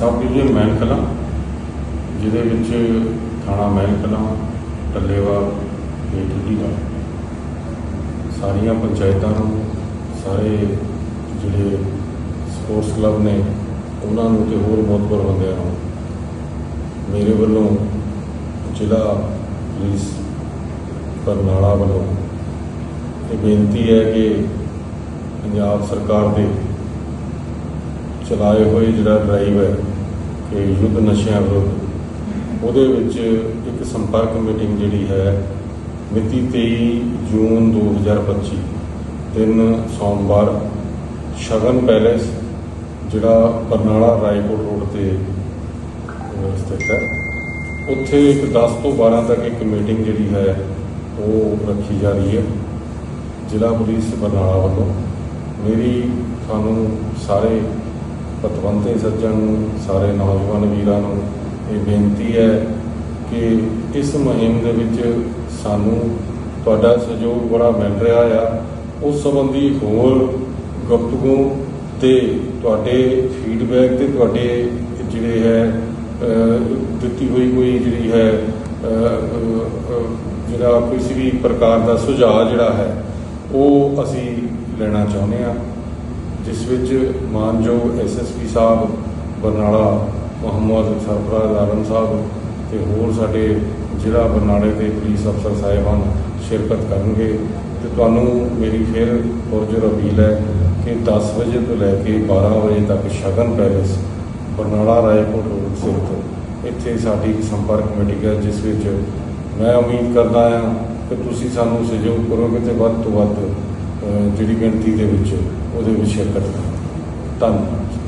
Sub division ਮੈਨ ਕਲਾਂ, ਜਿਹਦੇ ਵਿੱਚ ਥਾਣਾ ਮੈਨ ਕਲਾਂ ਟੱਲੇਵਾ ਤੇ ਟੁੱਡੀਗਾ ਸਾਰੀਆਂ ਪੰਚਾਇਤਾਂ ਨੂੰ, ਸਾਰੇ ਜਿਹੜੇ ਸਪੋਰਟਸ ਕਲੱਬ ਨੇ, ਉਹਨਾਂ ਨੂੰ ਤੇ ਹੋਰ ਮੋਤਬਰ ਬੰਦਿਆਂ ਨੂੰ, ਮੇਰੇ ਵੱਲੋਂ ਜ਼ਿਲ੍ਹਾ ਪੁਲਿਸ ਬਰਨਾਲਾ ਵੱਲੋਂ ਇਹ ਬੇਨਤੀ ਹੈ ਕਿ ਪੰਜਾਬ ਸਰਕਾਰ ਦੇ ਚਲਾਏ ਹੋਏ ਜਿਹੜਾ ਡਰਾਈਵ ਹੈ ਕਿ ਯੁੱਧ ਨਸ਼ਿਆਂ ਵਿਰੁੱਧ, ਉਹਦੇ ਵਿੱਚ ਇੱਕ ਸੰਪਰਕ ਮੀਟਿੰਗ ਜਿਹੜੀ ਹੈ ਮਿਤੀ 23 ਜੂਨ 2025 ਦਿਨ ਸੋਮਵਾਰ, ਸ਼ਗਨ ਪੈਲੇਸ, ਜਿਹੜਾ ਬਰਨਾਲਾ ਰਾਏਕੋਟ ਰੋਡ ਤੇ ਸਥਿਤ ਹੈ। ਉੱਥੇ ਇੱਕ 10 ਤੋਂ 12 ਤੱਕ ਇੱਕ ਮੀਟਿੰਗ ਜਿਹੜੀ ਹੈ ਉਹ ਰੱਖੀ ਜਾ ਰਹੀ ਹੈ, ਜ਼ਿਲ੍ਹਾ ਪੁਲਿਸ ਬਰਨਾਲਾ ਵੱਲੋਂ। ਮੇਰੀ ਤੁਹਾਨੂੰ ਸਾਰੇ ਪਤਵੰਤੇ ਸੱਜਣ ਨੂੰ ਸਾਰੇ ਨੌਜਵਾਨ ਵੀਰਾਂ ਨੂੰ ਇਹ ਬੇਨਤੀ ਹੈ ਕਿ ਇਸ ਮੁਹਿੰਮ ਦੇ ਵਿੱਚ ਸਾਨੂੰ ਤੁਹਾਡਾ ਸਹਿਯੋਗ ਬੜਾ ਮਿਲ ਰਿਹਾ ਆ। ਉਸ ਸੰਬੰਧੀ ਹੋਰ ਗੁਪਤਗੂ ਤੇ ਤੁਹਾਡੇ ਫੀਡਬੈਕ ਤੇ ਤੁਹਾਡੇ ਜਿਹੜੇ ਹੈ ਦਿੱਤੀ ਹੋਈ ਕੋਈ ਜਿਹੜੀ ਹੈ ਜਿਹੜਾ ਕਿਸੇ ਵੀ ਪ੍ਰਕਾਰ ਦਾ ਸੁਝਾਅ ਜਿਹੜਾ ਹੈ, ਉਹ ਅਸੀਂ ਲੈਣਾ ਚਾਹੁੰਦੇ ਹਾਂ। ਜਿਸ ਵਿੱਚ ਮਾਨਯੋਗ ਐਸਐਸਪੀ ਸਾਹਿਬ, ਬਰਨਾਲਾ, ਮੁਹੰਮਦ ਸਰਫਰਾਜ਼ ਆਲਮ ਸਾਹਿਬ ਤੇ ਹੋਰ ਸਾਡੇ ਜ਼ਿਲ੍ਹਾ ਬਰਨਾਲੇ ਦੇ ਪੁਲਿਸ ਅਫਸਰ ਸਾਹਿਬਾਨ ਸ਼ਿਰਕਤ ਕਰਨਗੇ ਤੇ ਤੁਹਾਨੂੰ ਮੇਰੀ ਫਿਰ ਪੁਰਜੋਰ ਅਪੀਲ ਹੈ ਕਿ 10 ਵਜੇ ਤੋਂ ਲੈ ਕੇ 12 ਵਜੇ ਤੱਕ ਸ਼ਗਨ ਪੈਲੇਸ, ਬਰਨਾਲਾ ਰਾਏਕੋਟ ਰੋਡ ਸਥਿਤ ਇੱਥੇ ਸਾਡੀ ਸੰਪਰਕ ਮੀਟਿੰਗ ਹੈ, ਜਿਸ ਵਿੱਚ ਮੈਂ ਉਮੀਦ ਕਰਦਾ ਹਾਂ ਕਿ ਤੁਸੀਂ ਸਾਨੂੰ ਸਹਿਯੋਗ ਕਰੋਗੇ ਤੇ ਵੱਧ ਤੋਂ ਵੱਧ ਜਿਹੜੀ ਗਿਣਤੀ ਦੇ ਵਿੱਚ ਉਹਦੇ ਵਿੱਚ ਸ਼ਿਰਕਤ ਧੰਨਵਾਦ।